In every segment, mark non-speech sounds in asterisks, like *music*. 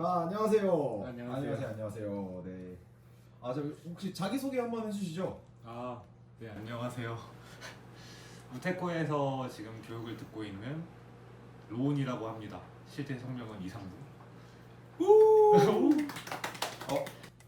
아, 안녕하세요. 안녕하세요. 안녕하세요. 안녕하세요. 네. 아, 저 혹시 자기 소개 한번 해주시죠. 아, 네 안녕하세요. *laughs* 우테코에서 지금 교육을 듣고 있는 로운이라고 합니다. 실제 성명은 이상무.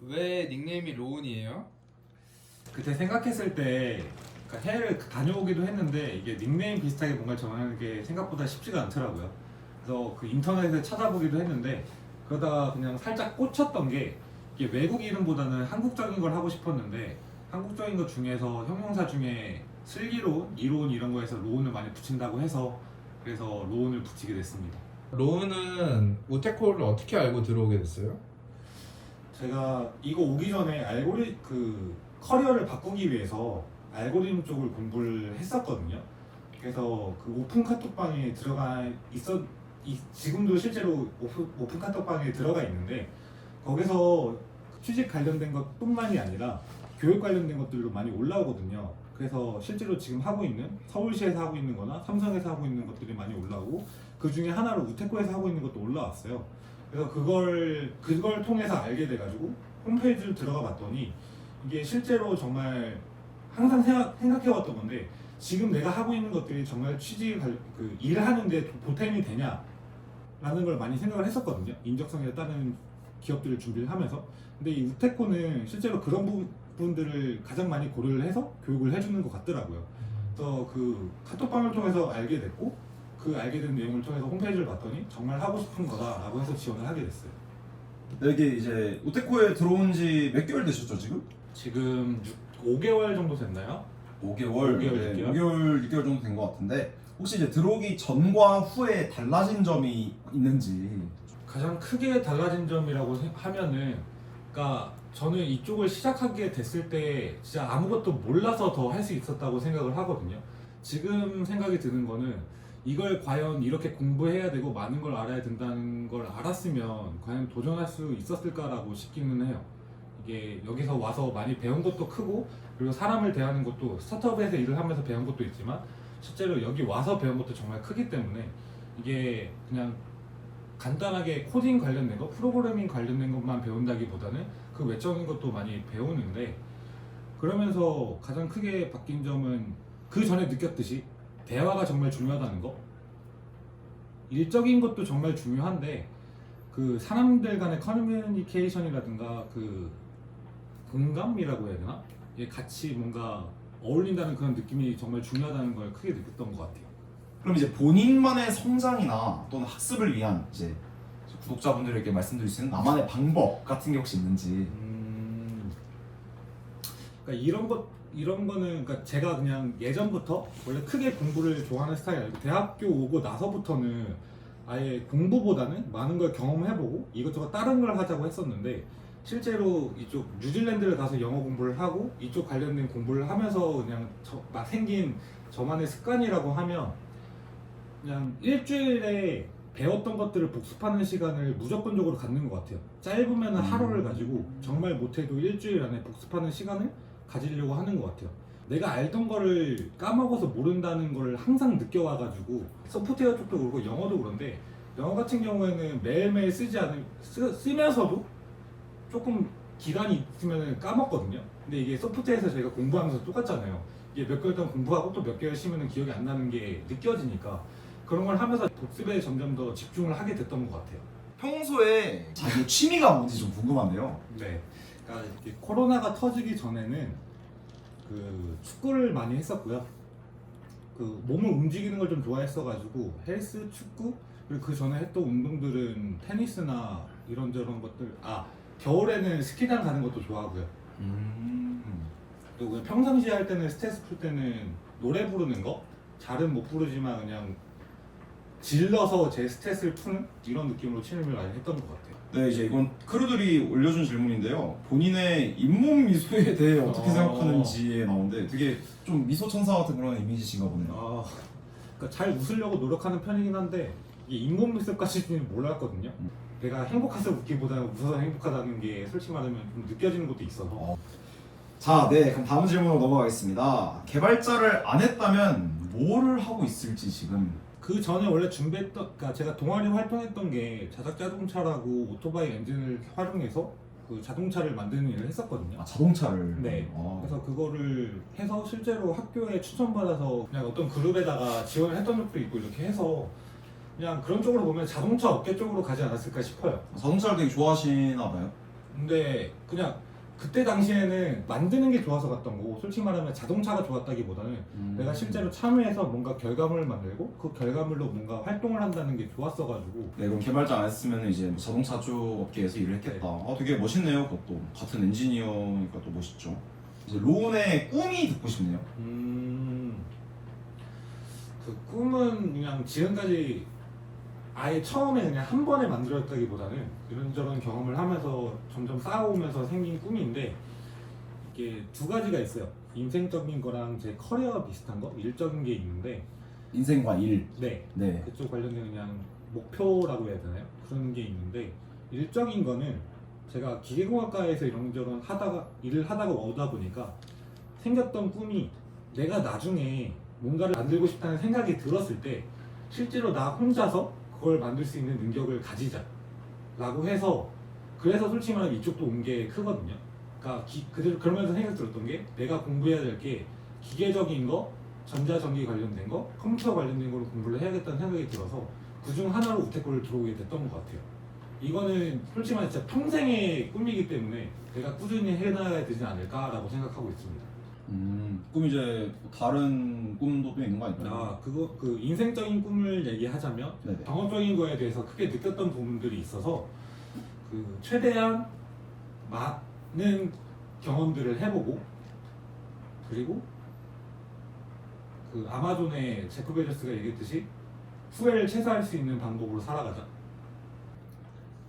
왜 닉네임이 로운이에요? 그때 생각했을 때 그러니까 해외를 다녀오기도 했는데 이게 닉네임 비슷하게 뭔가 정하는 게 생각보다 쉽지가 않더라고요. 그래서 그 인터넷에 찾아보기도 했는데 그러다가 그냥 살짝 꽂혔던 게 이게 외국 이름보다는 한국적인 걸 하고 싶었는데 한국적인 것 중에서 형용사 중에 슬기로운, 이로운 이런 거에서 로운을 많이 붙인다고 해서 그래서 로운을 붙이게 됐습니다. 로운은 우테코를 어떻게 알고 들어오게 됐어요? 제가 이거 오기 전에 알고리 그 커리어를 바꾸기 위해서 알고리즘 쪽을 공부를 했었거든요. 그래서 그 오픈 카톡방에 들어가 있었 이, 지금도 실제로 오픈, 오픈 카톡방에 들어가 있는데 거기서 취직 관련된 것뿐만이 아니라 교육 관련된 것들도 많이 올라오거든요. 그래서 실제로 지금 하고 있는 서울시에서 하고 있는 거나 삼성에서 하고 있는 것들이 많이 올라오고 그 중에 하나로 우테코에서 하고 있는 것도 올라왔어요. 그래서 그걸 그걸 통해서 알게 돼 가지고 홈페이지를 들어가 봤더니 이게 실제로 정말 항상 생각, 생각해 왔던 건데 지금 내가 하고 있는 것들이 정말 취직 관- 그 일을 하는데 보탬이 되냐 라는 걸 많이 생각을 했었거든요. 인적성에 따른 기업들을 준비를 하면서 근데 이 우테코는 실제로 그런 부분들을 가장 많이 고려를 해서 교육을 해주는 것 같더라고요. 그래서 그 카톡방을 통해서 알게 됐고 그 알게 된 내용을 통해서 홈페이지를 봤더니 정말 하고 싶은 거다라고 해서 지원을 하게 됐어요. 여기 이제 우테코에 들어온 지 몇 개월 되셨죠, 지금? 지금 6, 5개월 정도 됐나요? 5개월. 5개월, 네, 6개월? 5개월, 6개월 정도 된 것 같은데 혹시 이제 들어오기 전과 후에 달라진 점이 있는지. 가장 크게 달라진 점이라고 생- 하면은 그러니까 저는 이쪽을 시작하게 됐을 때 진짜 아무것도 몰라서 더 할 수 있었다고 생각을 하거든요. 지금 생각이 드는 거는 이걸 과연 이렇게 공부해야 되고 많은 걸 알아야 된다는 걸 알았으면 과연 도전할 수 있었을까라고 싶기는 해요. 이게 여기서 와서 많이 배운 것도 크고 그리고 사람을 대하는 것도 스타트업에서 일을 하면서 배운 것도 있지만 실제로 여기 와서 배운 것도 정말 크기 때문에 이게 그냥 간단하게 코딩 관련된 거, 프로그래밍 관련된 것만 배운다기보다는 그 외적인 것도 많이 배우는데 그러면서 가장 크게 바뀐 점은 그 전에 느꼈듯이 대화가 정말 중요하다는 거. 일적인 것도 정말 중요한데 그 사람들 간의 커뮤니케이션이라든가 그 공감이라고 해야 되나? 이게 같이 뭔가 어울린다는 그런 느낌이 정말 중요하다는 걸 크게 느꼈던 것 같아요. 그럼 이제 본인만의 성장이나 또는 학습을 위한 이제 구독자분들에게 말씀드릴 수 있는 나만의 방법 같은 게 혹시 있는지. 음, 그러니까 이런 것 이런 거는 그러니까 제가 그냥 예전부터 원래 크게 공부를 좋아하는 스타일이 아니고 대학교 오고 나서부터는 아예 공부보다는 많은 걸 경험해보고 이것저것 다른 걸 하자고 했었는데 실제로 이쪽 뉴질랜드를 가서 영어 공부를 하고 이쪽 관련된 공부를 하면서 그냥 저, 막 생긴 저만의 습관이라고 하면 그냥 일주일에 배웠던 것들을 복습하는 시간을 무조건적으로 갖는 것 같아요. 짧으면 은 하루를 가지고 정말 못해도 일주일 안에 복습하는 시간을 가지려고 하는 것 같아요. 내가 알던 거를 까먹어서 모른다는 걸 항상 느껴와가지고 소프트웨어 쪽도 그렇고 영어도 그런데 영어 같은 경우에는 매일매일 쓰지 않을 쓰, 쓰면서도 조금 기간이 있으면 까먹거든요. 근데 이게 소프트웨어에서 저희가 공부하면서 똑같잖아요. 이게 몇 개월 동안 공부하고 또 몇 개월 쉬면 기억이 안 나는 게 느껴지니까 그런 걸 하면서 복습에 점점 더 집중을 하게 됐던 것 같아요. 평소에 자기 취미가 뭔지 좀 궁금한데요. 네. 그러니까 이렇게 코로나가 터지기 전에는 그 축구를 많이 했었고요. 그 몸을 움직이는 걸 좀 좋아했어가지고 헬스, 축구 그리고 그 전에 했던 운동들은 테니스나 이런저런 것들 아 겨울에는 스키장 가는 것도 좋아하고요. 음. 그리고 그냥 평상시에 할 때는 스트레스 풀 때는 노래 부르는 거 잘은 못 부르지만 그냥 질러서 제 스트레스를 푸는 이런 느낌으로 취미를 많이 했던 것 같아요. 네, 이제 이건 크루들이 올려준 질문인데요. 본인의 잇몸 미소에 대해 어떻게 어. 생각하는지에 나오는데 되게 좀 미소 천사 같은 그런 이미지신가 보네요. 아, 그러니까 잘 웃으려고 노력하는 편이긴 한데 이게 잇몸 미소까지는 몰랐거든요. 음. 내가 행복해서 웃기보다 웃어서 행복하다는 게 솔직히 말하면 좀 느껴지는 것도 있어서 어. 자, 네, 그럼 다음 질문으로 넘어가겠습니다. 개발자를 안 했다면 뭐를 하고 있을지 지금 그 전에 원래 준비했던, 그러니까 제가 동아리 활동했던 게 자작 자동차라고 오토바이 엔진을 활용해서 그 자동차를 만드는 일을 했었거든요. 아, 자동차를. 네. 아, 그래서 그거를 해서 실제로 학교에 추천받아서 그냥 어떤 그룹에다가 지원을 했던 적도 있고 이렇게 해서 그냥 그런 쪽으로 보면 자동차 업계 쪽으로 가지 않았을까 싶어요. 자동차를 되게 좋아하시나 봐요. 근데 그냥 그때 당시에는 만드는 게 좋아서 갔던 거고 솔직히 말하면 자동차가 좋았다기보다는 음. 내가 실제로 참여해서 뭔가 결과물을 만들고 그 결과물로 뭔가 활동을 한다는 게 좋았어가지고 네, 그럼 개발자 안 했으면 이제 뭐 자동차 쪽 업계에서 일을 했겠다. 아, 되게 멋있네요, 그것도. 같은 엔지니어니까 또 멋있죠. 이제 로운의 꿈이 듣고 싶네요. 음, 그 꿈은 그냥 지금까지 아예 처음에 그냥 한 번에 만들었다기보다는 이런저런 경험을 하면서 점점 쌓아오면서 생긴 꿈인데 이게 두 가지가 있어요. 인생적인 거랑 제 커리어가 비슷한 거, 일적인 게 있는데 인생과 일. 네 네. 그쪽 관련된 그냥 목표라고 해야 되나요? 그런 게 있는데 일적인 거는 제가 기계공학과에서 이런저런 하다가 일을 하다가 오다 보니까 생겼던 꿈이 내가 나중에 뭔가를 만들고 싶다는 생각이 들었을 때 실제로 나 혼자서 그걸 만들 수 있는 능력을 가지자 라고 해서 그래서 솔직히 말하면 이쪽도 온 게 크거든요 그러니까 기- 그대로 그러면서 생각 들었던 게 내가 공부해야 될 게 기계적인 거 전자전기 관련된 거, 컴퓨터 관련된 거를 공부를 해야겠다는 생각이 들어서 그 중 하나로 우테코를 들어오게 됐던 것 같아요. 이거는 솔직히 말해 진짜 평생의 꿈이기 때문에 내가 꾸준히 해나가야 되지 않을까라고 생각하고 있습니다. 음, 꿈 이제 다른 꿈도 또 있는 거 아닐까요? 아 그거 그 인생적인 꿈을 얘기하자면 네네. 경험적인 거에 대해서 크게 느꼈던 부분들이 있어서 그 최대한 많은 경험들을 해보고 그리고 그 아마존의 제프 베조스가 얘기했듯이 후회를 최소화할 수 있는 방법으로 살아가자.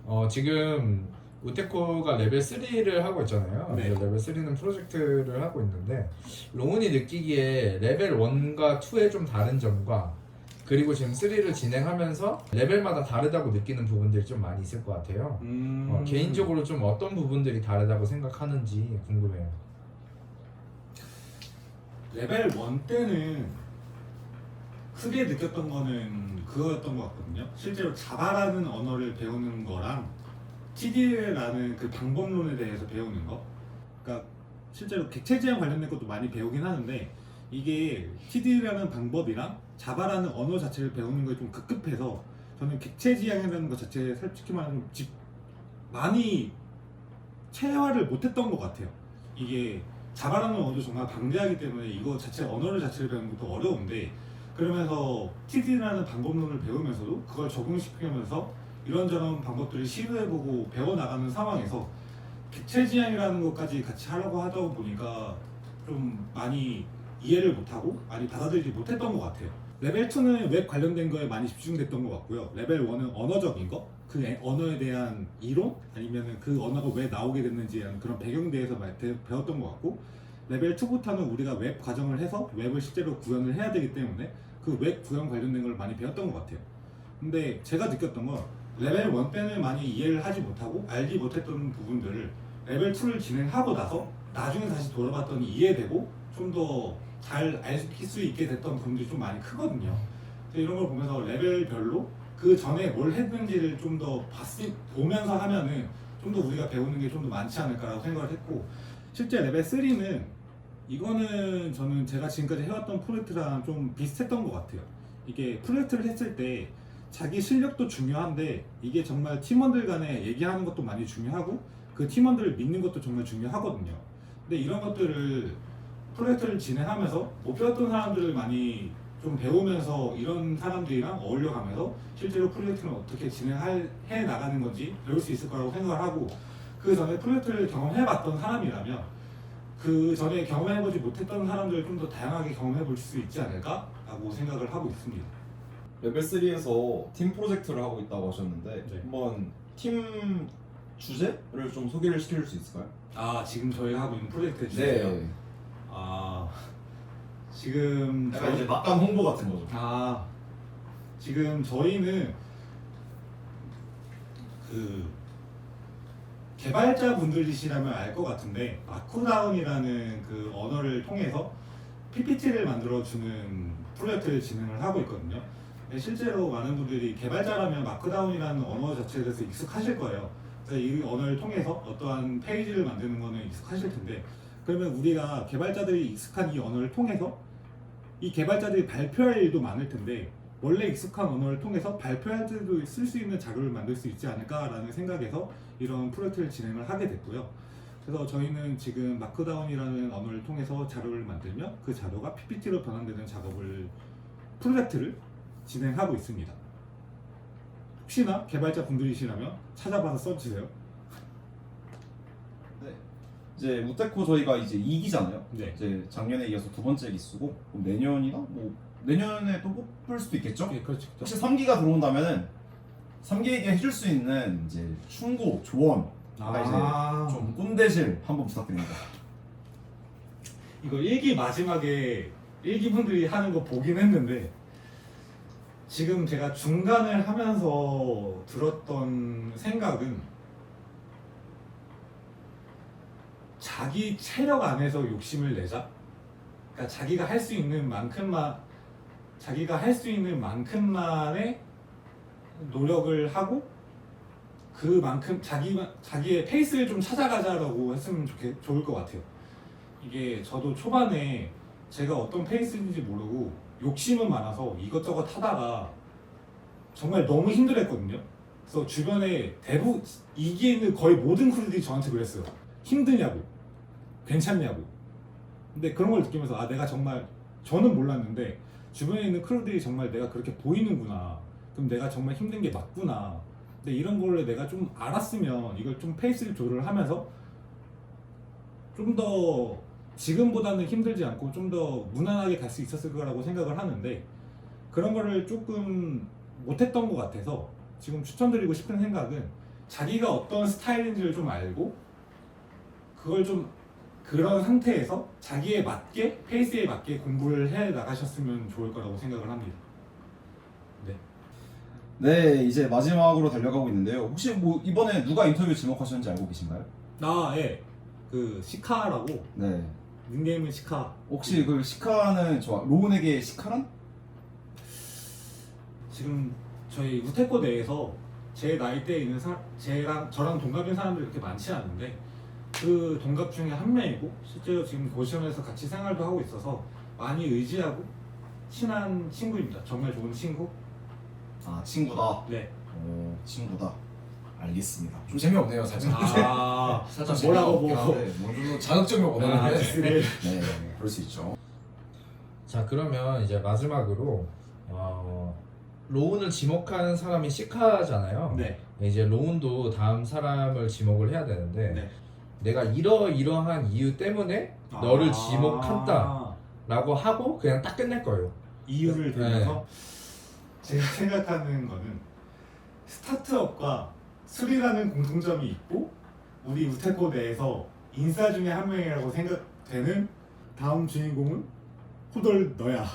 어, 지금 우테코가 레벨 3를 하고 있잖아요. 네. 레벨 3는 프로젝트를 하고 있는데 롱은이 느끼기에 레벨 1과 2의 좀 다른 점과 그리고 지금 3를 진행하면서 레벨마다 다르다고 느끼는 부분들이 좀 많이 있을 것 같아요. 음... 어, 개인적으로 좀 어떤 부분들이 다르다고 생각하는지 궁금해요. 레벨 1 때는 크게 느꼈던 거는 그거였던 것 같거든요. 실제로 자바라는 언어를 배우는 거랑 TD라는 그 방법론에 대해서 배우는 거. 그러니까 실제로 객체 지향 관련된 것도 많이 배우긴 하는데 이게 TD라는 방법이랑 자바라는 언어 자체를 배우는 게좀 급급해서 저는 객체 지향이라는 것 자체에 솔직히 말하면 집 많이 체화를 못했던 것 같아요. 이게 자바라는 언어도 정말 방대하기 때문에 이거 자체 언어를 자체를 배우는 것도 어려운데 그러면서 TD라는 방법론을 배우면서도 그걸 적용시키면서 이런저런 방법들을 시도해보고 배워나가는 상황에서 객체 지향이라는 것까지 같이 하려고 하다 보니까 좀 많이 이해를 못하고 많이 받아들이지 못했던 것 같아요. 레벨 2는 웹 관련된 거에 많이 집중됐던 것 같고요. 레벨 1은 언어적인 거, 그 애- 언어에 대한 이론 아니면 그 언어가 왜 나오게 됐는지에 대한 그런 배경에 대해서 배웠던 것 같고 레벨 2부터는 우리가 웹 과정을 해서 웹을 실제로 구현을 해야 되기 때문에 그 웹 구현 관련된 걸 많이 배웠던 것 같아요. 근데 제가 느꼈던 건 레벨 1 때는 많이 이해를 하지 못하고 알지 못했던 부분들을 레벨 2를 진행하고 나서 나중에 다시 돌아봤더니 이해되고 좀 더 잘 알 수 있게 됐던 부분들이 좀 많이 크거든요. 이런 걸 보면서 레벨별로 그 전에 뭘 했는지를 좀 더 보면서 하면은 좀 더 우리가 배우는 게 좀 더 많지 않을까라고 생각을 했고 실제 레벨 3는 이거는 저는 제가 지금까지 해왔던 프로젝트랑 좀 비슷했던 것 같아요. 이게 프로젝트를 했을 때 자기 실력도 중요한데 이게 정말 팀원들 간에 얘기하는 것도 많이 중요하고 그 팀원들을 믿는 것도 정말 중요하거든요. 근데 이런 것들을 프로젝트를 진행하면서 못 배웠던 사람들을 많이 좀 배우면서 이런 사람들이랑 어울려가면서 실제로 프로젝트는 어떻게 진행해 나가는 건지 배울 수 있을 거라고 생각을 하고 그 전에 프로젝트를 경험해봤던 사람이라면 그 전에 경험해보지 못했던 사람들을 좀 더 다양하게 경험해볼 수 있지 않을까라고 생각을 하고 있습니다. 레벨 3에서 팀 프로젝트를 하고 있다고 하셨는데 네. 한번 팀 주제를 좀 소개를 시킬 수 있을까요? 아 지금 저희가 하고 있는 프로젝트 주제요. 아 지금 약간 이제 막간 홍보 같은 거죠. 아 지금 저희는 그 개발자 분들이시라면 알 것 같은데 마쿠다운이라는 그 언어를 통해서 PPT를 만들어 주는 프로젝트를 진행을 하고 있거든요. 네, 실제로 많은 분들이 개발자라면 마크다운이라는 언어 자체에 대해서 익숙하실 거예요. 그래서 이 언어를 통해서 어떠한 페이지를 만드는 거는 익숙하실 텐데 그러면 우리가 개발자들이 익숙한 이 언어를 통해서 이 개발자들이 발표할 일도 많을 텐데 원래 익숙한 언어를 통해서 발표할 때도 쓸 수 있는 자료를 만들 수 있지 않을까라는 생각에서 이런 프로젝트를 진행을 하게 됐고요. 그래서 저희는 지금 마크다운이라는 언어를 통해서 자료를 만들며 그 자료가 PPT로 변환되는 작업을 프로젝트를 진행하고 있습니다. 혹시나 개발자 분들이시라면 찾아봐서 써주세요. 이제 우테코 저희가 이제 2기잖아요. 네. 이제 작년에 이어서 두 번째 기수고 그럼 내년이나 뭐 내년에 또 뽑을 수도 있겠죠. 네, 그렇죠. 혹시 3기가 들어온다면은 3기에게 해줄 수 있는 이제 충고 조언 아, 좀 꼰대실 한번 부탁드립니다. 이거 일기 마지막에 일기 분들이 하는 거 보긴 했는데 지금 제가 중간을 하면서 들었던 생각은 자기 체력 안에서 욕심을 내자. 그러니까 자기가 할 수 있는 만큼만 자기가 할 수 있는 만큼만의 노력을 하고 그만큼 자기 자기의 페이스를 좀 찾아가자라고 했으면 좋겠, 좋을 것 같아요. 이게 저도 초반에 제가 어떤 페이스인지 모르고 욕심은 많아서 이것저것 하다가 정말 너무 힘들었거든요. 그래서 주변에 대부분 이기에 있는 거의 모든 크루들이 저한테 그랬어요. 힘드냐고, 괜찮냐고. 근데 그런 걸 느끼면서 아 내가 정말 저는 몰랐는데 주변에 있는 크루들이 정말 내가 그렇게 보이는구나. 그럼 내가 정말 힘든 게 맞구나. 근데 이런 거를 내가 좀 알았으면 이걸 좀 페이스를 조절하면서 좀더 지금보다는 힘들지 않고 좀 더 무난하게 갈 수 있었을 거라고 생각을 하는데 그런 거를 조금 못했던 것 같아서 지금 추천드리고 싶은 생각은 자기가 어떤 스타일인지를 좀 알고 그걸 좀 그런 상태에서 자기에 맞게 페이스에 맞게 공부를 해 나가셨으면 좋을 거라고 생각을 합니다. 네, 이제 마지막으로 달려가고 있는데요. 혹시 뭐 이번에 누가 인터뷰 지목하셨는지 알고 계신가요? 나 예. 그 시카라고 네. 닉네임은 시카. 혹시 그 시카는 저 로운에게 시카란? 지금 저희 우테코 내에서 제 나이대에 있는 사, 제랑 저랑 동갑인 사람들이 그렇게 많지 않은데 그 동갑 중에 한 명이고 실제로 지금 고시원에서 같이 생활도 하고 있어서 많이 의지하고 친한 친구입니다. 정말 좋은 친구. 아 친구다. 네. 오 친구다. 알겠습니다. 좀 재미없네요 *laughs* 살짝. 아, 살짝 뭐라고 재미없긴 뭐. 한데. 네, 뭐좀 자극적인 거 아, 보는데. 디스를. 네, 그럴 수 있죠. 자 그러면 이제 마지막으로 어, 로운을 지목하는 사람이 시카잖아요. 네. 이제 로운도 다음 사람을 지목을 해야 되는데 네. 내가 이러이러한 이유 때문에 너를 지목한다. 라고 하고 그냥 딱 끝낼 거예요. 이유를 네. 들면서 제가 생각하는 거는 스타트업과 술이라는 공통점이 있고 우리 우테코 내에서 인싸 중에 한 명이라고 생각되는 다음 주인공은 후덜 너야.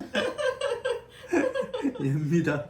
*laughs* 입니다.